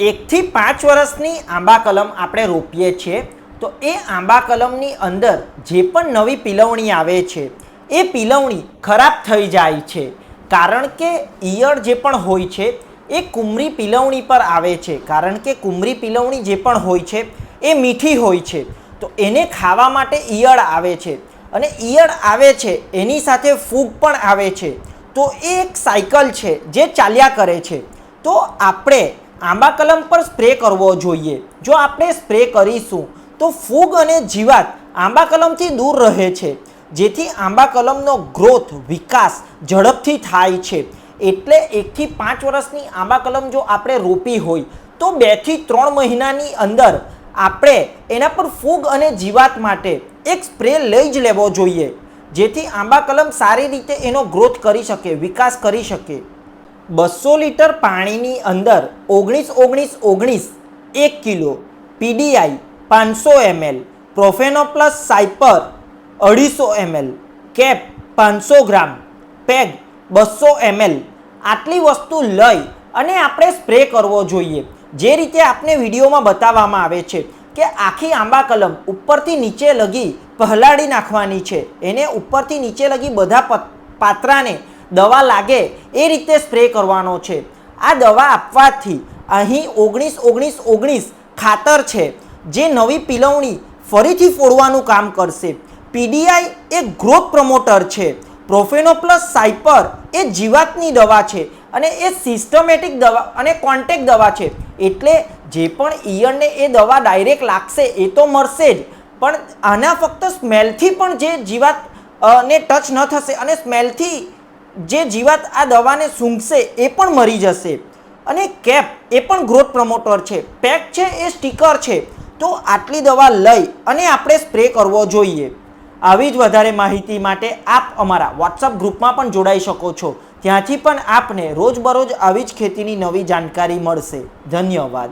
એકથી પાંચ વર્ષની આંબા કલમ આપણે રોપીએ છીએ. તો એ આંબા કલમની અંદર જે પણ નવી પિલવણી આવે છે, એ પિલવણી ખરાબ થઈ જાય છે. કારણ કે ઈયળ જે પણ હોય છે, એ કુમરી પિલવણી પર આવે છે. કારણ કે કુમરી પિલવણી જે પણ હોય છે, એ મીઠી હોય છે. તો એને ખાવા માટે ઈયળ આવે છે. અને ઈયળ આવે છે, એની સાથે ફૂગ પણ આવે છે. તો એ એક સાયકલ છે જે ચાલ્યા કરે છે. તો આપણે આંબા કલમ પર સ્પ્રે કરવો જોઈએ. જો આપણે સ્પ્રે કરીશું, તો ફૂગ અને જીવાત આંબા કલમથી દૂર રહે છે. જેથી આંબા કલમનો ગ્રોથ, વિકાસ ઝડપથી થાય છે. એટલે એકથી પાંચ વર્ષની આંબા કલમ જો આપણે રોપી હોય, તો બેથી ત્રણ મહિનાની અંદર આપણે એના પર ફૂગ અને જીવાત માટે એક સ્પ્રે લઈ જ લેવો જોઈએ. જેથી આંબા કલમ સારી રીતે એનો ગ્રોથ કરી શકે, વિકાસ કરી શકે. બસો લીટર પાણીની અંદર ઓગણીસ ઓગણીસ ઓગણીસ એક કિલો પીડીઆઈ પાંચસો એમએલ પ્રોફેનો પ્લસ સાયપર અઢીસો એમએલ, કેપ પાંચસો ગ્રામ, પેગ બસો એમએલ. આટલી વસ્તુ લઈ અને આપણે સ્પ્રે કરવો જોઈએ. જે રીતે આપને વિડીયોમાં બતાવવામાં આવે છે કે આખી આંબા કલમ ઉપરથી નીચે લગી પહલાડી નાખવાની છે. એને ઉપરથી નીચે લગી બધા પત- પાત્રાને દવા લાગે એ રીતે સ્પ્રે કરવાનો છે. આ દવા આપવાથી અહીં ઓગણીસ ઓગણીસ ઓગણીસ ખાતર છે, જે નવી પિલવણી ફરીથી ફોડવાનું કામ કરશે. પીડીઆઈ એ ગ્રોથ પ્રમોટર છે. પ્રોફેનો પ્લસ સાયપર એ જીવાતની દવા છે અને એ સિસ્ટમેટિક દવા અને કોન્ટેક્ટ દવા છે. એટલે જે પણ ઈયળને એ દવા ડાયરેક્ટ લાગશે એ તો મળશે જ. પણ આના ફક્ત સ્મેલથી પણ જે જીવાત ને ટચ ન થશે અને સ્મેલથી જે જીવાત આ દવાને સૂંઘશે એ પણ મરી જશે. અને કેપ એ પણ ગ્રોથ પ્રમોટર છે. પેક છે એ સ્ટીકર છે. તો આટલી દવા લઈ અને આપણે સ્પ્રે કરવો જોઈએ. આવી જ વધારે માહિતી માટે આપ અમારા વોટ્સઅપ ગ્રુપમાં પણ જોડાઈ શકો છો. ત્યાંથી પણ આપને રોજબરોજ આવી જ ખેતીની નવી જાણકારી મળશે. ધન્યવાદ.